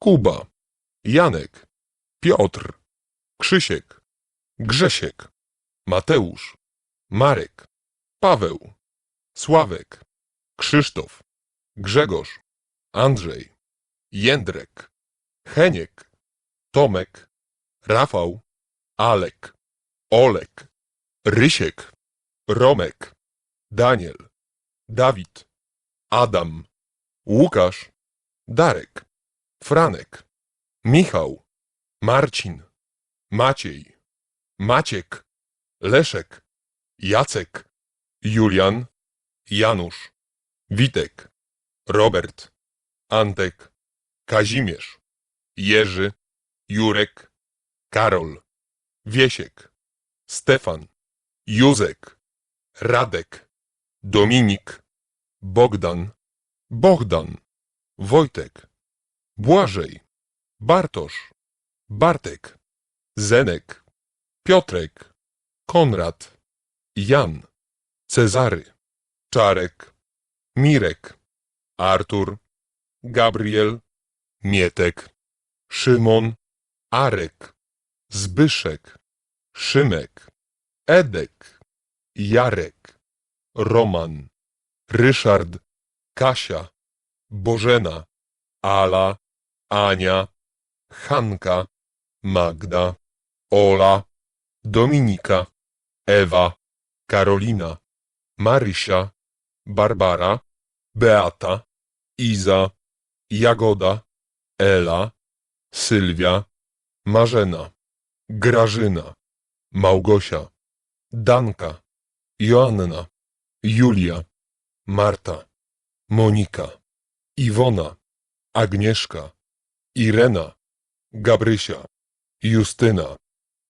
Kuba, Janek, Piotr, Krzysiek, Grzesiek, Mateusz, Marek, Paweł, Sławek, Krzysztof, Grzegorz, Andrzej, Jędrek, Heniek, Tomek, Rafał, Alek, Olek, Rysiek, Romek, Daniel, Dawid, Adam, Łukasz, Darek, Franek, Michał, Marcin, Maciej, Maciek, Leszek, Jacek, Julian, Janusz, Witek, Robert, Antek, Kazimierz, Jerzy, Jurek, Karol, Wiesiek, Stefan, Józek, Radek, Dominik, Bogdan, Bogdan, Wojtek, Błażej, Bartosz, Bartek, Zenek, Piotrek, Konrad, Jan, Cezary, Czarek, Mirek, Artur, Gabriel, Mietek, Szymon, Arek, Zbyszek, Szymek, Edek, Jarek, Roman, Ryszard, Kasia, Bożena, Ala, Ania, Hanka, Magda, Ola, Dominika, Ewa, Karolina, Marysia, Barbara, Beata, Iza, Jagoda, Ela, Sylwia, Marzena, Grażyna, Małgosia, Danka, Joanna, Julia, Marta, Monika, Iwona, Agnieszka, Irena, Gabrysia, Justyna,